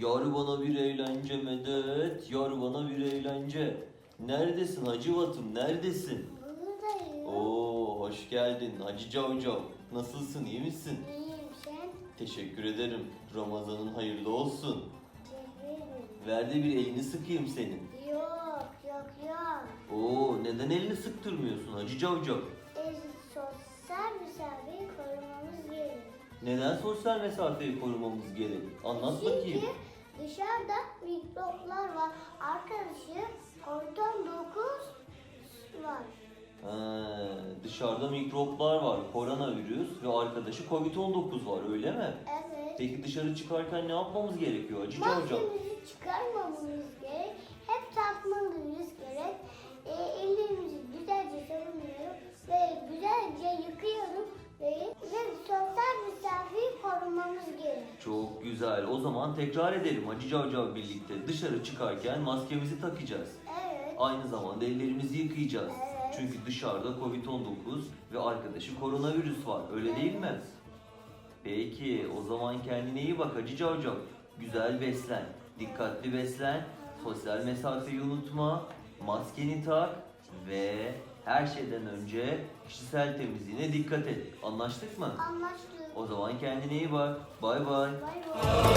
Yar bana bir eğlence medet, yar bana bir eğlence. Neredesin Hacı Vatım, neredesin? Buradayım. Oo, hoş geldin Hacı Cavcav. Nasılsın, iyi misin? İyiyim sen. Teşekkür ederim. Ramazanın hayırlı olsun. Teşekkür. Ver de bir elini sıkayım senin. Yok yok yok. Oo, neden elini sıktırmıyorsun Hacı Cavcav? E, sosyal mesafeyi korumamız gerekiyor. Neden sosyal mesafeyi korumamız gerek? Anlat bakayım. Çünkü dışarıda mikroplar var. Arkadaşı kordon 9 var. Ha, dışarıda mikroplar var, koronavirüs ve arkadaşı Covid-19 var öyle mi? Evet. Peki dışarı çıkarken ne yapmamız gerekiyor Hacı Cavcav? Maskemizi çıkarmamamız gerek. Hep takmamız gerek. E, ellerimizi güzelce savunuyorum ve güzelce yıkıyorum ve, ve gerek. Çok güzel. O zaman tekrar edelim Hacı Cavcav birlikte. Dışarı çıkarken maskemizi takacağız. Evet. Aynı zamanda ellerimizi yıkayacağız. Evet. Çünkü dışarıda Covid-19 ve arkadaşı koronavirüs var. Öyle değil mi? Peki o zaman kendine iyi bak Hacı Cavcav. Güzel beslen, dikkatli beslen, sosyal mesafeyi unutma, maskeni tak ve her şeyden önce kişisel temizliğine dikkat et. Anlaştık mı? Anlaştık. O zaman kendine iyi bak. Bay bay. Bay bay.